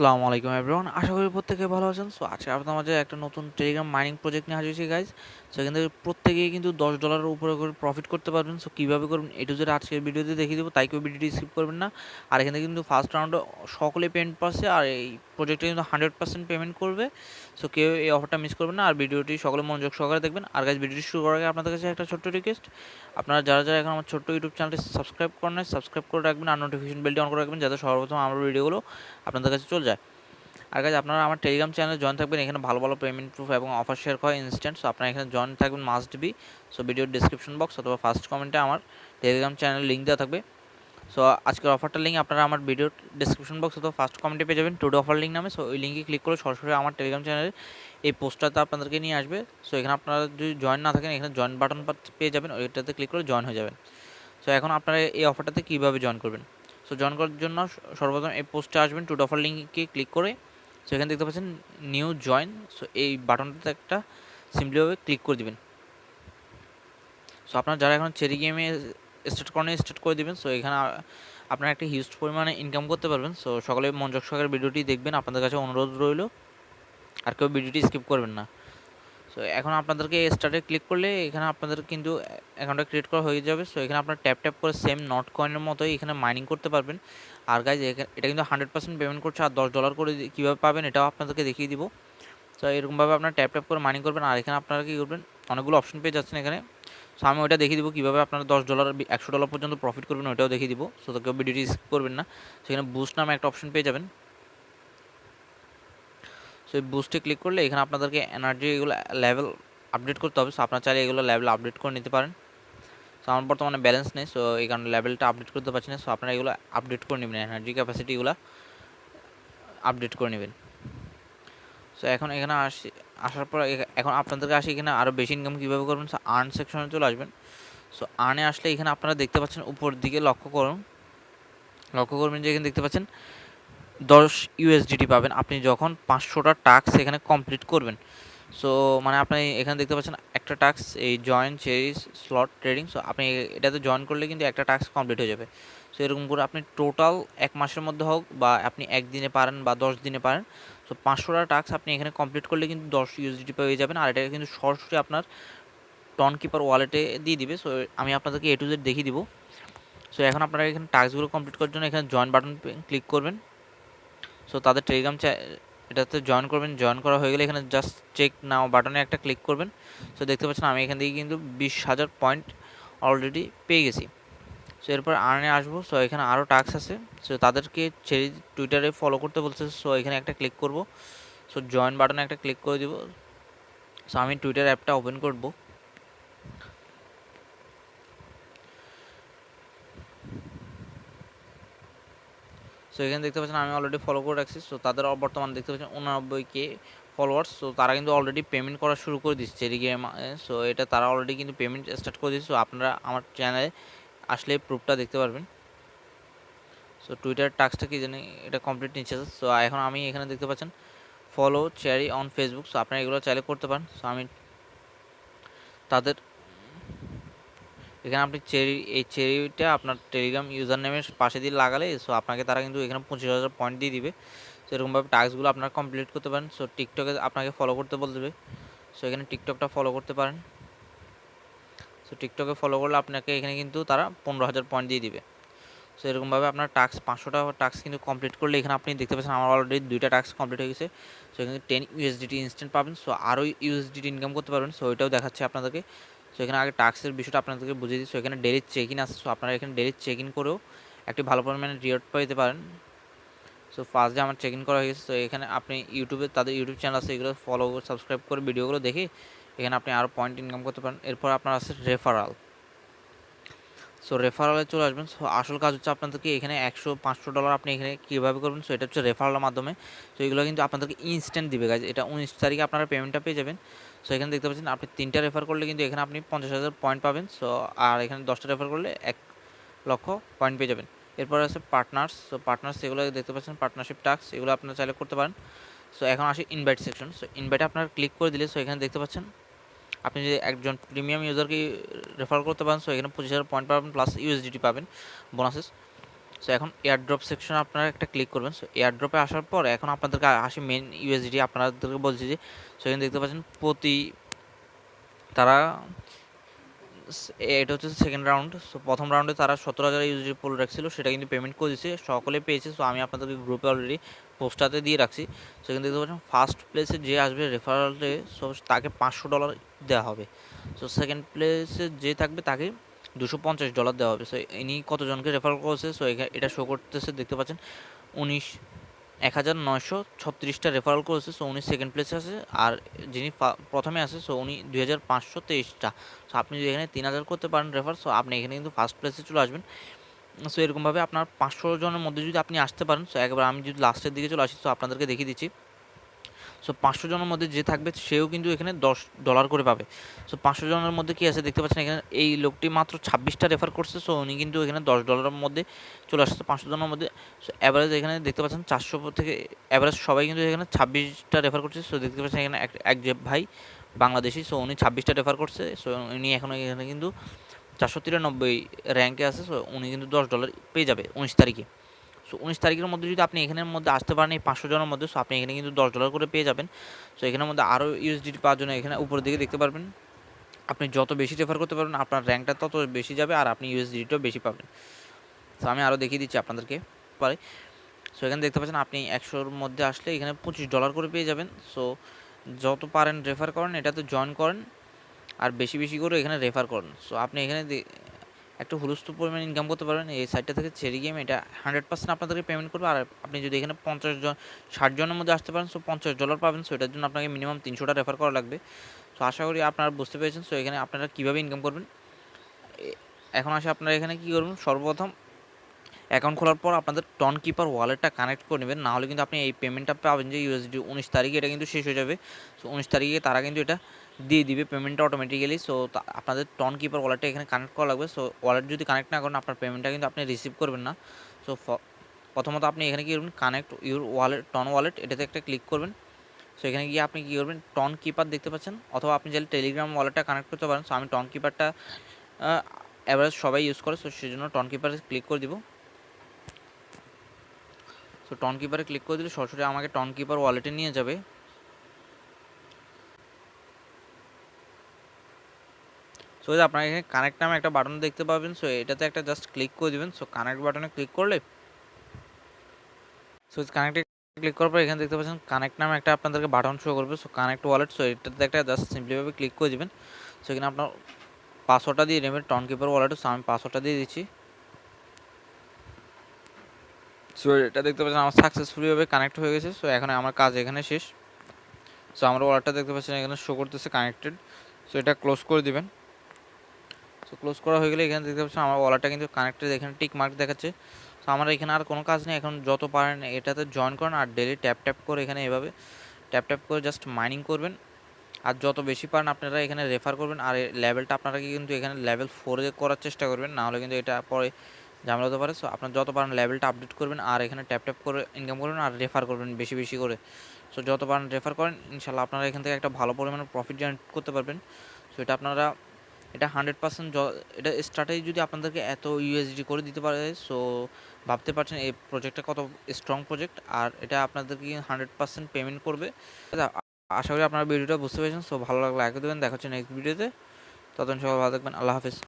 আসসালামু আলাইকুম এভরিওয়ান আশা করি প্রত্যেকে ভালো আছেন। সো আজকে আপনার মাঝে একটা নতুন টেলিগ্রাম মাইনিং প্রজেক্ট নিয়ে হাজির হয়েছি গাইজ সো এখান থেকে প্রত্যেকেই কিন্তু দশ ডলারের উপরে করে প্রফিট করতে পারবেন। সো কীভাবে করবেন এটু যেটা আজকের ভিডিওতে দেখিয়ে দেবো। তাই কেউ ভিডিওটি স্কিপ করবেন না। আর এখানে কিন্তু ফার্স্ট রাউন্ডে সকলে পেন্ট পাচ্ছে। আর এই প্রজেক্টে কিন্তু হান্ড্রেড পার্সেন্ট পেমেন্ট করবে। সো কেউ এই অফারটা মিস করবেন না। আর ভিডিওটি সকলে মনোযোগ সহকারে দেখবেন। আর গাইজ ভিডিওটি শুরু করার আগে আপনাদের কাছে একটা ছোট্ট রিকোয়েস্ট আপনারা যারা যারা এখন আমার ছোট্ট ইউটিউব চ্যানেলটি সাবস্ক্রাইব করেন সাবস্ক্রাইব করে রাখবেন আর নোটিফিকেশন বেলটি অন করে রাখবেন, যাতে সর্বপ্রথম আমার ভিডিওগুলো আপনাদের কাছে চলে যায়। আর কাছে আপনারা আমার টেলিগ্রাম চ্যানেলে জয়েন থাকবেন। এখানে ভালো ভালো পেমেন্ট প্রুফ এবং অফার শেয়ার করা ইনস্ট্যান্ট সো আপনারা এখানে জয়েন থাকবেন মাস্ট বি সো ভিডিওর ডিসক্রিপশন বক্স অথবা ফার্স্ট কমেন্টে আমার টেলিগ্রাম চ্যানেল লিঙ্ক দেওয়া থাকবে। সো আজকের অফারটার লিঙ্ক আপনারা আমার ভিডিওর ডিসক্রিপশন বক্স অথবা ফার্স্ট কমেন্টে পেয়ে যাবেন। টুডে অফার লিঙ্ক নামে সো ওই লিঙ্কে ক্লিক করে সরাসরি আমার টেলিগ্রাম চ্যানেলে এই পোস্টারটা আপনাদেরকে নিয়ে আসবে। সো এখানে আপনারা যদি জয়েন না থাকেন, এখানে জয়েন বাটন পেয়ে যাবেন, ওইটাতে ক্লিক করে জয়েন হয়ে যাবেন। সো এখন আপনারা এই অফারটাতে কীভাবে জয়েন করবেন? সো জয়েন করার জন্য সর্বপ্রথম এই পোস্টে আসবেন টুডে অফার লিঙ্কে ক্লিক করে। সো এখানে দেখতে পাচ্ছেন নিউ জয়েন সো এই বাটনটাতে একটা সিম্পলিভাবে ক্লিক করে দিবেন। সো আপনারা যারা এখন চেরি গেমে স্টার্ট করেন স্টার্ট করে দিবেন। সো এখানে আপনারা একটা হিউজ পরিমাণে ইনকাম করতে পারবেন। সো সকলে মনোযোগ সহকারে ভিডিওটি দেখবেন। আপনাদের কাছে অনুরোধ রইল, আর কেউ ভিডিওটি স্কিপ করবেন না। সো এখন আপনাদেরকে স্টার্টে ক্লিক করলে এখানে আপনাদের কিন্তু অ্যাকাউন্টটা ক্রিয়েট করা হয়ে যাবে। সো এখানে আপনার ট্যাপ ট্যাপ করে সেম নট কয়েনের মতোই এখানে মাইনিং করতে পারবেন। আর গাইজ এটা কিন্তু হান্ড্রেড পার্সেন্ট পেমেন্ট করছে। আর দশ ডলার করে কীভাবে পাবেন এটাও আপনাদেরকে দেখিয়ে দিব। তো এরকমভাবে আপনারা ট্যাপ ট্যাপ করে মাইনিং করবেন। আর এখানে আপনারা কী করবেন? অনেকগুলো অপশন পেয়ে যাচ্ছেন এখানে। সো আমি ওইটা দেখিয়ে দিব কীভাবে আপনারা দশ ডলার একশো ডলার পর্যন্ত প্রফিট করবেন, ওইটাও দেখিয়ে দিব। সো কেউ ভিডিওটি স্কিপ করবেন না। সেখানে বুস্ট নামে একটা অপশন পেয়ে যাবেন। সো এই বুস্টে ক্লিক করলে এখানে আপনাদেরকে এনার্জি এগুলো লেভেল আপডেট করতে হবে। সো আপনার চাইলে এগুলো লেভেল আপডেট করে নিতে পারেন। সো আমার বর্তমানে ব্যালেন্স নেই। সো এই কারণে লেভেলটা আপডেট করতে পারছি না। সো আপনারা এগুলো আপডেট করে নেবেন। এনার্জি ক্যাপাসিটিগুলো আপডেট করে নেবেন। সো এখন এখানে আসি আসার পর এখন আপনাদেরকে আসি এখানে আরও বেশি ইনকাম কীভাবে করবেন? সো আর্ন সেকশনে চলে আসবেন। সো আর্নে আসলে এখানে আপনারা দেখতে পাচ্ছেন উপর দিকে লক্ষ্য করুন। লক্ষ্য করবেন যে এখানে দেখতে পাচ্ছেন দশ ইউএসডিটি পাবেন। আপনি যখন পাঁচশোটা টাস্ক এখানে কমপ্লিট করবেন। সো মানে আপনি এখানে দেখতে পাচ্ছেন একটা টাস্ক এই join cherries slot trading so আপনি এটাতে জয়েন করলে কিন্তু একটা টাস্ক কমপ্লিট হয়ে যাবে। সো এরকম করে আপনি টোটাল এক মাসের মধ্যে হোক বা আপনি একদিনে পারেন বা দশ দিনে পারেন সো পাঁচশোটা টাস্ক আপনি এখানে কমপ্লিট করলে কিন্তু দশ ইউএসডিটি পেয়ে যাবেন। আর এটাকে কিন্তু সরাসরি আপনার টন কিপার ওয়ালেটে দিয়ে দিবে। সো আমি আপনাদেরকে এ টু জেড দেখিয়ে দিব। সো এখন আপনারা এখানে টাস্কগুলো কমপ্লিট করার জন্য এখানে জয়েন বাটন ক্লিক করবেন। সো তাদের টেলিগ্রাম এটাতে জয়েন করবেন। জয়েন করা হয়ে গেলে এখানে জাস্ট চেক নাও বাটনে একটা ক্লিক করবেন। সো দেখতে পাচ্ছেন আমি এখান থেকে কিন্তু বিশ হাজার পয়েন্ট অলরেডি পেয়ে গেছি। সো এরপর আর্নে আসব। সো এখানে আরও টাস্ক আছে। সো তাদেরকে ছেড়ে টুইটারে ফলো করতে বলছে। সো এখানে একটা ক্লিক করব। সো জয়েন বাটনে একটা ক্লিক করে দিব। সো আমি টুইটার অ্যাপটা ওপেন করব। সো এখানে দেখতে পাচ্ছেন আমি অলরেডি ফলো করে রাখছি। সো তাদের বর্তমানে দেখতে পাচ্ছেন উনানব্বই কে ফলোয়ার্স সো তারা কিন্তু অলরেডি পেমেন্ট করা শুরু করে দিচ্ছে। গেম সো এটা তারা অলরেডি কিন্তু পেমেন্ট স্টার্ট করে দিচ্ছে। সো আপনারা আমার চ্যানেলে আসলে প্রুফটা দেখতে পারবেন। সো টুইটার টাস্কটা কি জানি, এটা কমপ্লিট নিচ্ছে। সো এখন আমি এখানে দেখতে পাচ্ছেন follow cherry on Facebook so আপনারা এগুলো চাইলে করতে পারেন। সো আমি তাদের, এখানে আপনি চেরি এই চেরিটা আপনার টেলিগ্রাম ইউজার নেমের পাশে দিয়ে লাগালে সো আপনাকে তারা কিন্তু এখানে পঁচিশ হাজার পয়েন্ট দিয়ে দিবে। সো এরকমভাবে টাস্কগুলো আপনারা কমপ্লিট করতে পারেন। সো টিকটকে আপনাকে ফলো করতে বলে দেবে সো এখানে টিকটকটা ফলো করতে পারেন। সো টিকটকে ফলো করলে আপনাকে এখানে কিন্তু তারা পনেরো হাজার পয়েন্ট দিয়ে দিবে। সো এরকমভাবে আপনার টাস্ক পাঁচশোটা টাস্ক কিন্তু কমপ্লিট করলে এখানে আপনি দেখতে পাচ্ছেন আমার অলরেডি দুইটা টাস্ক কমপ্লিট হয়ে গেছে। সো এখানে টেন ইউএসডিটি ইনস্ট্যান্ট পাবেন। সো আরও ইউএসডিটি ইনকাম করতে পারবেন। সো ওইটাও দেখাচ্ছে আপনাদেরকে। সো এখানে আগে টাস্কের বিষয়টা আপনাদেরকে বুঝিয়ে দিই। সো এখানে ডেলি চেক ইন আছে। সো আপনারা এখানে ডেলি চেক ইন করেও একটি ভালো পরিমাণে রিওয়ার্ড পেতে পারেন। সো ফার্স্ট ডে আমার চেক ইন করা হয়ে গেছে। তো এখানে আপনি ইউটিউবে তাদের ইউটিউব চ্যানেল আছে, এগুলো ফলো সাবস্ক্রাইব করে ভিডিওগুলো দেখে এখানে আপনি আরও পয়েন্ট ইনকাম করতে পারেন। এরপর আপনার আছে রেফারাল সো রেফারালে চলে আসবেন। সো আসল কাজ হচ্ছে আপনাদেরকে এখানে একশো, পাঁচশো ডলার আপনি এখানে কীভাবে করবেন সো এটা হচ্ছে রেফারালের মাধ্যমে। তো এগুলো কিন্তু আপনাদেরকে ইনস্ট্যান্ট দিবে গাছ এটা উনিশ তারিখে আপনারা পেমেন্টটা পেয়ে যাবেন। সো এখানে দেখতে পাচ্ছেন, আপনি তিনটা রেফার করলে কিন্তু এখানে আপনি পঞ্চাশ হাজার পয়েন্ট পাবেন। সো আর এখানে দশটা রেফার করলে এক লক্ষ পয়েন্ট পেয়ে যাবেন। এরপর আছে পার্টনার্স সো পার্টনার্স এগুলো দেখতে পাচ্ছেন পার্টনারশিপ টাস্ক এগুলো আপনারা চাইলে করতে পারেন। সো এখন আসি ইনভাইট সেকশন সো ইনভাইটে আপনারা ক্লিক করে দিলে সো এখানে দেখতে পাচ্ছেন আপনি যদি একজন প্রিমিয়াম ইউজারকে রেফার করতে পারেন সো এখানে পঁচিশ হাজার পয়েন্ট পাবেন প্লাস ইউএসডিটি পাবেন বোনাসেস সো এখন এয়ারড্রপ সেকশন আপনারা একটা ক্লিক করবেন। সো এয়ারড্রপে আসার পর এখন আপনাদেরকে আসি মেন ইউএসডি আপনাদেরকে বলছি যে সেখানে দেখতে পাচ্ছেন প্রতি তারা স- এটা হচ্ছে সেকেন্ড রাউন্ড সো প্রথম রাউন্ডে তারা সতেরো হাজার ইউএসডি পুল রাখছিল সেটা কিন্তু পেমেন্ট করে দিয়েছে সকলে পেয়েছে। সো আমি আপনাদেরকে গ্রুপে অলরেডি পোস্টাতে দিয়ে রাখছি। সেখানে দেখতে পাচ্ছেন ফার্স্ট প্লেসে যে আসবে রেফারেলে তাকে পাঁচশো ডলার দেওয়া হবে। সো সেকেন্ড প্লেসে যে থাকবে, তাকে দুশো পঞ্চাশ ডলার দেওয়া হবে। সো ইনি কতজনকে রেফার করেছে? সো এটা শো করতেছে, দেখতে পাচ্ছেন, উনিশ, এক হাজার নয়শো ছত্রিশটা রেফারেল করেছে। সো উনি সেকেন্ড প্লেসে আছে, আর যিনি প্রথমে আছে সো উনি দুই হাজার পাঁচশো তেইশটা। সো আপনি যদি এখানে তিন হাজার করতে পারেন রেফার সো আপনি এখানে কিন্তু ফার্স্ট প্লেসে চলে আসবেন। সো এরকমভাবে আপনার পাঁচশো জনের মধ্যে যদি আপনি আসতে পারেন সো একবার আমি যদি লাস্টের দিকে চলে আসি সো আপনাদেরকে দেখিয়ে দিচ্ছি। সো পাঁচশো জনের মধ্যে যে থাকবে, সেও কিন্তু এখানে দশ ডলার করে পাবে। সো পাঁচশো জনের মধ্যে কি আছে দেখতে পাচ্ছেন? এখানে এই লোকটি মাত্র ছাব্বিশটা রেফার করছে সো উনি কিন্তু এখানে দশ ডলারের মধ্যে চলে আসছে, পাঁচশো জনের মধ্যে। সো অ্যাভারেজ এখানে দেখতে পাচ্ছেন, চারশো থেকে অ্যাভারেজ সবাই কিন্তু এখানে ছাব্বিশটা রেফার করছে। সো দেখতে পাচ্ছেন এখানে এক এক যে ভাই বাংলাদেশি সো উনি ছাব্বিশটা রেফার করছে। সো উনি এখন এখানে কিন্তু চারশো তিরানব্বই র্যাঙ্কে আছে সো উনি কিন্তু দশ ডলার পেয়ে যাবে উনিশ তারিখে। সো উনিশ তারিখের মধ্যে যদি আপনি এখানের মধ্যে আসতে পারেন, এই পাঁচশো জনের মধ্যে সো আপনি এখানে কিন্তু দশ ডলার করে পেয়ে যাবেন। সো এখানের মধ্যে আরও ইউএসডি পাওয়ার জন্য এখানে উপরের দিকে দেখতে পারবেন। আপনি যত বেশি রেফার করতে পারবেন, আপনার র্যাঙ্কটা তত বেশি যাবে আর আপনি ইউএসডিটাও বেশি পাবেন। সো আমি আরও দেখিয়ে দিচ্ছি আপনাদেরকে পরে। সো এখানে দেখতে পাচ্ছেন আপনি একশোর মধ্যে আসলে এখানে পঁচিশ ডলার করে পেয়ে যাবেন। সো যত পারেন রেফার করেন, এটাতে জয়েন করেন। আর বেশি বেশি করে এখানে রেফার করেন। সো আপনি এখানে একটা হুলস্থুল পরিমাণ ইনকাম করতে পারবেন। এই সাইটটা থেকে চেরি গেম এটা হান্ড্রেড পার্সেন্ট আপনাদেরকে পেমেন্ট করবে। আর আপনি যদি এখানে পঞ্চাশ জন, ষাট জনের মধ্যে আসতে পারেন সো পঞ্চাশ ডলার পাবেন। সো এটার জন্য আপনাকে মিনিমাম তিনশোটা রেফার করা লাগবে। সো আশা করি আপনারা বুঝতে পেরেছেন। সো এখানে আপনারা কীভাবে ইনকাম করবেন? এখন আসে আপনারা এখানে কী করবেন? সর্বপ্রথম অ্যাকাউন্ট খোলার পর আপনাদের টন কিপার ওয়ালেটটা কানেক্ট করে নেবেন। নাহলে কিন্তু আপনি এই পেমেন্টটা পাবেন যে ইউএসডি উনিশ তারিখে এটা কিন্তু শেষ হয়ে যাবে। সো উনিশ তারিখে তারা কিন্তু এটা দিয়ে দিবে পেমেন্টটা অটোমেটিক্যালি সো আপনাদের টন কিপার ওয়ালেটটা এখানে কানেক্ট করা লাগবে সো ওয়ালেট যদি কানেক্ট না করেন, আপনার পেমেন্টটা কিন্তু আপনি রিসিভ করবেন না। সো প্রথমত আপনি এখানে কী করবেন connect your wallet ton wallet এটাতে একটা ক্লিক করবেন। সো এখানে গিয়ে আপনি কী করবেন টন কিপার দেখতে পাচ্ছেন, অথবা আপনি চাইলে টেলিগ্রাম ওয়ালেটটা কানেক্ট করতে পারেন। সো আমি টন কিপারটা অ্যাভারেজ সবাই ইউজ করে সো সেই জন্য টন কিপারে ক্লিক করে দিব। সো টন কিপারে ক্লিক করে দিলে সরাসরি আমাকে টন কিপার ওয়ালেটে নিয়ে যাবে। সো আপনারা এখানে কানেক্ট নামে একটা বাটন দেখতে পাবেন। সো এটাতে একটা জাস্ট ক্লিক করে দিবেন। সো কানেক্ট বাটনে ক্লিক করলে সো কানেক্টে ক্লিক করার পর এখানে দেখতে পাচ্ছেন কানেক্ট নামে একটা আপনাদেরকে বাটন শো করবে। সো কানেক্ট ওয়ালেট সো এটাতে একটা জাস্ট সিম্পলিভাবে ক্লিক করে দিবেন। সো এখানে আপনার পাসওয়ার্ডটা দিয়ে নেবেন। টন কিপার ওয়ালেটে সো আমি পাসওয়ার্ডটা দিয়ে দিচ্ছি। সো এটা দেখতে পাচ্ছেন আমার সাকসেসফুলিভাবে কানেক্ট হয়ে গেছে। সো এখন আমার কাজ এখানে শেষ। সো আমার ওয়ালেটটা দেখতে পাচ্ছেন এখানে শো করতেছে কানেক্টেড সো এটা ক্লোজ করে দিবেন। সো ক্লোজ করা হয়ে গেলে এখানে দেখতে পাচ্ছেন আমার ওয়ালেটটা কিন্তু কানেক্টেড এখানে টিক মার্ক দেখাচ্ছে। সো আমার এখানে আর কোনো কাজ নেই, এখন যত পারেন এটাতে জয়েন করেন আর ডেলি ট্যাপ ট্যাপ করে এখানে এভাবে ট্যাপ ট্যাপ করে জাস্ট মাইনিং করবেন। আর যত বেশি পারেন আপনারা এখানে রেফার করবেন আর লেভেলটা আপনারা কিন্তু এখানে লেভেল ফোরে করার চেষ্টা করবেন, নাহলে কিন্তু এটা পরে ঝামেলা হতে পারে। সো আপনার যত পারেন লেভেলটা আপডেট করবেন আর এখানে ট্যাপ ট্যাপ করে ইনকাম করবেন আর রেফার করবেন বেশি বেশি করে। সো যত পারেন রেফার করেন ইনশাল্লাহ আপনারা এখান থেকে একটা ভালো পরিমাণে প্রফিট জেনারেট করতে পারবেন। সো এটা আপনারা এটা হান্ড্রেড পার্সেন্ট এটা স্টার্টেই যদি আপনাদেরকে এত ইউএসডি করে দিতে পারে সো ভাবতে পারছেন এই প্রজেক্টটা কত স্ট্রং প্রজেক্ট আর এটা আপনাদেরকে হান্ড্রেড পার্সেন্ট পেমেন্ট করবে। আশা করি আপনারা ভিডিওটা বুঝতে পেরেছেন সো ভালো লাগলে একে দেবেন, দেখা হচ্ছে নেক্সট ভিডিওতে ততক্ষণ সবাই ভালো থাকবেন, আল্লাহ হাফিজ।